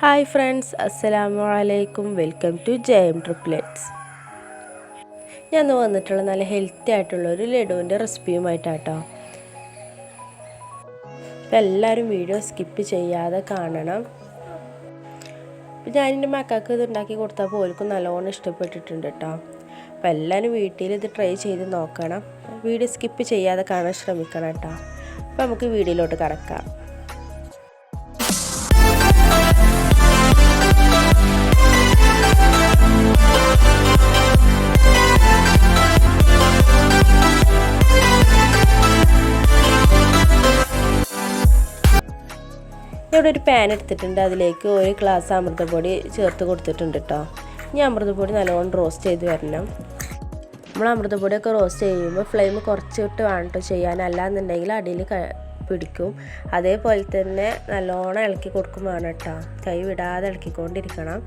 Hi friends അസ്സലാമു അലൈക്കും welcome to ജയം ട്രിപ്ലെറ്റ്സ്. ഞാൻ വന്നിട്ടുള്ള നല്ല ഹെൽത്തി ആയിട്ടുള്ള ഒരു ലഡുവിന്റെ റെസിപ്പിയുമായിട്ടാട്ടോ. അപ്പം എല്ലാവരും വീഡിയോ സ്കിപ്പ് ചെയ്യാതെ കാണണം. ഞാൻ എന്റെ മക്കൾക്ക് ഇത് ഉണ്ടാക്കി കൊടുത്താൽ പോലും നല്ലോണം ഇഷ്ടപ്പെട്ടിട്ടുണ്ട് കേട്ടോ അപ്പം എല്ലാവരും വീട്ടിൽ ഇത് ട്രൈ ചെയ്ത് നോക്കണം. വീഡിയോ സ്കിപ്പ് ചെയ്യാതെ കാണാൻ ശ്രമിക്കണം കേട്ടോ അപ്പം നമുക്ക് വീഡിയോയിലോട്ട് കിടക്കാം. ഇവിടെ ഒരു പാൻ എടുത്തിട്ടുണ്ട്. അതിലേക്ക് ഒരു ഗ്ലാസ് അമൃതപ്പൊടി ചേർത്ത് കൊടുത്തിട്ടുണ്ട് കേട്ടോ ഇനി അമൃതപ്പൊടി നല്ലോണം റോസ്റ്റ് ചെയ്ത് വരണം. നമ്മൾ അമൃതപ്പൊടിയൊക്കെ റോസ്റ്റ് ചെയ്യുമ്പോൾ ഫ്ലെയിം കുറച്ചിട്ട് വേണം കേട്ടോ ചെയ്യാൻ. അല്ലാന്നുണ്ടെങ്കിൽ അടിയിൽ പിടിക്കും. അതേപോലെ തന്നെ നല്ലോണം ഇളക്കി കൊടുക്കും വേണം കേട്ടോ കൈ വിടാതെ ഇളക്കിക്കൊണ്ടിരിക്കണം.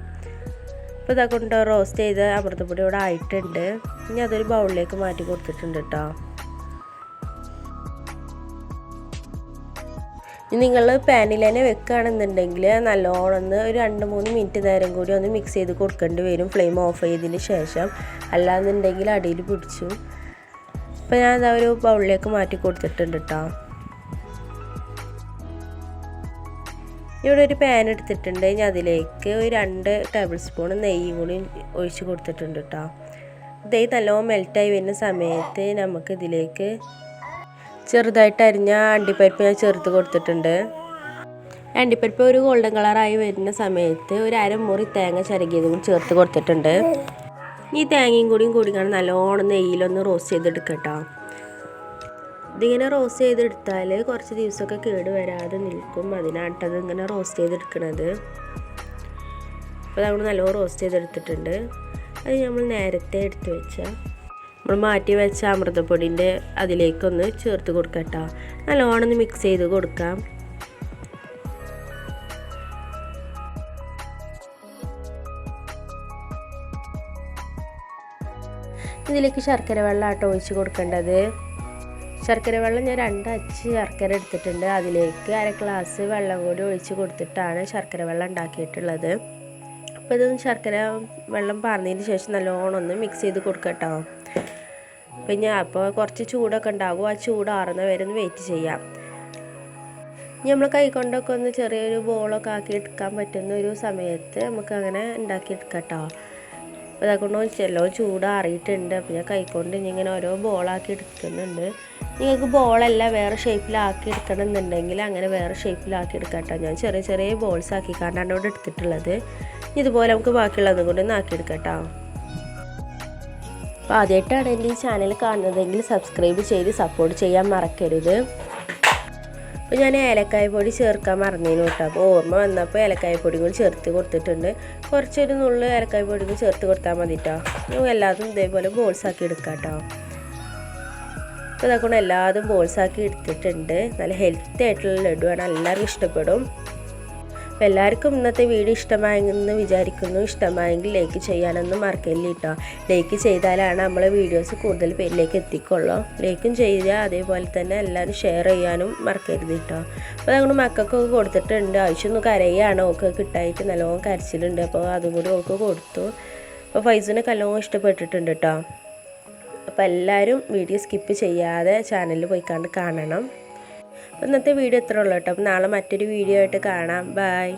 അപ്പോൾ ഇതൊക്കെ കൊണ്ട് റോസ്റ്റ് ചെയ്ത് അമൃതപ്പൊടി ഇവിടെ ആയിട്ടുണ്ട്. ഇനി അതൊരു ബൗളിലേക്ക് മാറ്റി കൊടുത്തിട്ടുണ്ട് കേട്ടോ നിങ്ങൾ പാനിൽ തന്നെ വെക്കുകയാണെന്നുണ്ടെങ്കിൽ നല്ലോണം ഒരു രണ്ട് മൂന്ന് മിനിറ്റ് നേരം കൂടി ഒന്ന് മിക്സ് ചെയ്ത് കൊടുക്കേണ്ടി വരും. ഫ്ലെയിം ഓഫ് ചെയ്തതിന് ശേഷം. അല്ലാന്നുണ്ടെങ്കിൽ അടിയിൽ പിടിച്ചു. അപ്പോൾ ഞാൻ അതാ ഒരു ബൗളിലേക്ക് മാറ്റി കൊടുത്തിട്ടുണ്ട് കേട്ടോ ഇവിടെ ഒരു പാൻ എടുത്തിട്ടുണ്ട്. ഞാൻ അതിലേക്ക് ഒരു രണ്ട് ടേബിൾ സ്പൂൺ നെയ്യും കൂടി ഒഴിച്ച് കൊടുത്തിട്ടുണ്ട് കേട്ടോ നെയ്യ് നല്ലോണം മെൽറ്റായി വരുന്ന സമയത്ത് നമുക്ക് ഇതിലേക്ക് ചെറുതായിട്ട് അരിഞ്ഞ അണ്ടിപ്പരിപ്പ് ഞാൻ ചേർത്ത് കൊടുത്തിട്ടുണ്ട്. അണ്ടിപ്പരിപ്പ് ഒരു ഗോൾഡൻ കളറായി വരുന്ന സമയത്ത് ഒരു അരമുറി തേങ്ങ ചിരകിയതും ചേർത്ത് കൊടുത്തിട്ടുണ്ട്. ഈ തേങ്ങയും കൂടിയും കൂടി കൂടിക്കാണ് നല്ലോണം നെയ്യിലൊന്ന് റോസ്റ്റ് ചെയ്തെടുക്കട്ടോ ഇതിങ്ങനെ റോസ്റ്റ് ചെയ്തെടുത്താൽ കുറച്ച് ദിവസമൊക്കെ കേട് വരാതെ നിൽക്കും. അതിനാട്ടത് ഇങ്ങനെ റോസ്റ്റ് ചെയ്തെടുക്കണത്. അപ്പോൾ നമ്മൾ നല്ലോണം റോസ്റ്റ് ചെയ്തെടുത്തിട്ടുണ്ട്. അത് നമ്മൾ നേരത്തെ എടുത്ത് വെച്ച നമ്മൾ മാറ്റി വെച്ച അമൃതപ്പൊടിന്റെ അതിലേക്കൊന്ന് ചേർത്ത് കൊടുക്കട്ടോ നല്ലോണം ഒന്ന് മിക്സ് ചെയ്ത് കൊടുക്കാം. ഇതിലേക്ക് ശർക്കര വെള്ളം ആട്ടോ ഒഴിച്ച് കൊടുക്കേണ്ടത്. ശർക്കര വെള്ളം ഞാൻ രണ്ട് അച്ച് ശർക്കര എടുത്തിട്ടുണ്ട്. അതിലേക്ക് അര ഗ്ലാസ് വെള്ളം കൂടി ഒഴിച്ച് കൊടുത്തിട്ടാണ് ശർക്കര വെള്ളം ഉണ്ടാക്കിയിട്ടുള്ളത്. അപ്പോൾ ഇതൊന്ന് ശർക്കര വെള്ളം പറഞ്ഞതിന് ശേഷം നല്ലോണം ഒന്ന് മിക്സ് ചെയ്ത് കൊടുക്കട്ടോ പിന്നെ അപ്പോൾ കുറച്ച് ചൂടൊക്കെ ഉണ്ടാകും. ആ ചൂടാറുന്ന വരെ ഒന്ന് വെയിറ്റ് ചെയ്യാം. ഇനി നമ്മൾ കൈകൊണ്ടൊക്കെ ഒന്ന് ചെറിയൊരു ബോളൊക്കെ ആക്കി എടുക്കാൻ പറ്റുന്ന ഒരു സമയത്ത് നമുക്ക് അങ്ങനെ ഉണ്ടാക്കിയെടുക്കാം കേട്ടോ അതൊക്കെ ചെല്ലോ ചൂടാറിയിട്ടുണ്ട് അപ്പോൾ ഞാൻ കൈക്കൊണ്ട് ഇങ്ങനെ ഓരോ ബോളാക്കി എടുക്കുന്നുണ്ട്. നിങ്ങൾക്ക് ബോളല്ല വേറെ ഷേപ്പിലാക്കി എടുക്കണം എന്നുണ്ടെങ്കിൽ അങ്ങനെ വേറെ ഷേപ്പിലാക്കി എടുക്കാം കേട്ടോ ഞാൻ ചെറിയ ചെറിയ ബോൾസ് ആക്കി ആക്കിക്കാണ്ടാണ് ഇവിടെ എടുത്തിട്ടുള്ളത്. ഇതുപോലെ നമുക്ക് ബാക്കിയുള്ളത് കൊണ്ട് ഒന്ന് ആക്കിയെടുക്കാം കേട്ടോ അപ്പോൾ ആദ്യമായിട്ടാണ് എന്റെ ഈ ചാനൽ കാണുന്നതെങ്കിൽ സബ്സ്ക്രൈബ് ചെയ്ത് സപ്പോർട്ട് ചെയ്യാൻ മറക്കരുത്. അപ്പോൾ ഞാൻ ഏലക്കായ പൊടി ചേർക്കാൻ മറന്നതിന് കേട്ടോ. അപ്പോൾ ഓർമ്മ വന്നപ്പോൾ ഏലക്കായ പൊടി കൂടി ചേർത്ത് കൊടുത്തിട്ടുണ്ട്. കുറച്ചൊരു നുള്ളു ഏലക്കായ പൊടി കൂടി ചേർത്ത് കൊടുത്താൽ മതി കേട്ടോ എല്ലാതും ഇതേപോലെ ബോൾസ് ആക്കി എടുക്കാം കേട്ടോ അപ്പോൾ ഇതൊക്കെ എല്ലാതും ബോൾസ് ആക്കി എടുത്തിട്ടുണ്ട്. നല്ല ഹെൽത്തി ആയിട്ടുള്ള ലഡുവാണ്. എല്ലാവർക്കും ഇഷ്ടപ്പെടും. അപ്പോൾ എല്ലാവർക്കും ഇന്നത്തെ വീഡിയോ ഇഷ്ടമായെന്ന് വിചാരിക്കുന്നു. ഇഷ്ടമായെങ്കിൽ ലൈക്ക് ചെയ്യാനൊന്നും മറക്കില്ല കേട്ടോ ലൈക്ക് ചെയ്താലാണ് നമ്മളെ വീഡിയോസ് കൂടുതൽ പേരിലേക്ക് എത്തിക്കുള്ളൂ. ലൈക്കും ചെയ്യുക അതേപോലെ തന്നെ എല്ലാവരും ഷെയർ ചെയ്യാനും മറക്കരുത് കേട്ടോ അപ്പോൾ ഞങ്ങൾ മക്കൾക്കൊക്കെ കൊടുത്തിട്ടുണ്ട്. ആവശ്യമൊന്നും കരയാണ്. ഓക്ക് കിട്ടായിട്ട് നല്ലോണം കരച്ചിലുണ്ട്. അപ്പോൾ അതും കൂടി ഓക്ക് കൊടുത്തു. അപ്പോൾ ഫൈസിനൊക്കെ നല്ലോണം ഇഷ്ടപ്പെട്ടിട്ടുണ്ട് കേട്ടോ അപ്പോൾ എല്ലാവരും വീഡിയോ സ്കിപ്പ് ചെയ്യാതെ ചാനലിൽ പോയി കാണണം. ഇന്നത്തെ വീഡിയോ ഇത്ര ഉള്ളൂ കേട്ടോ. അപ്പോൾ നാളെ മറ്റൊരു വീഡിയോ ആയിട്ട് കാണാം. ബായ്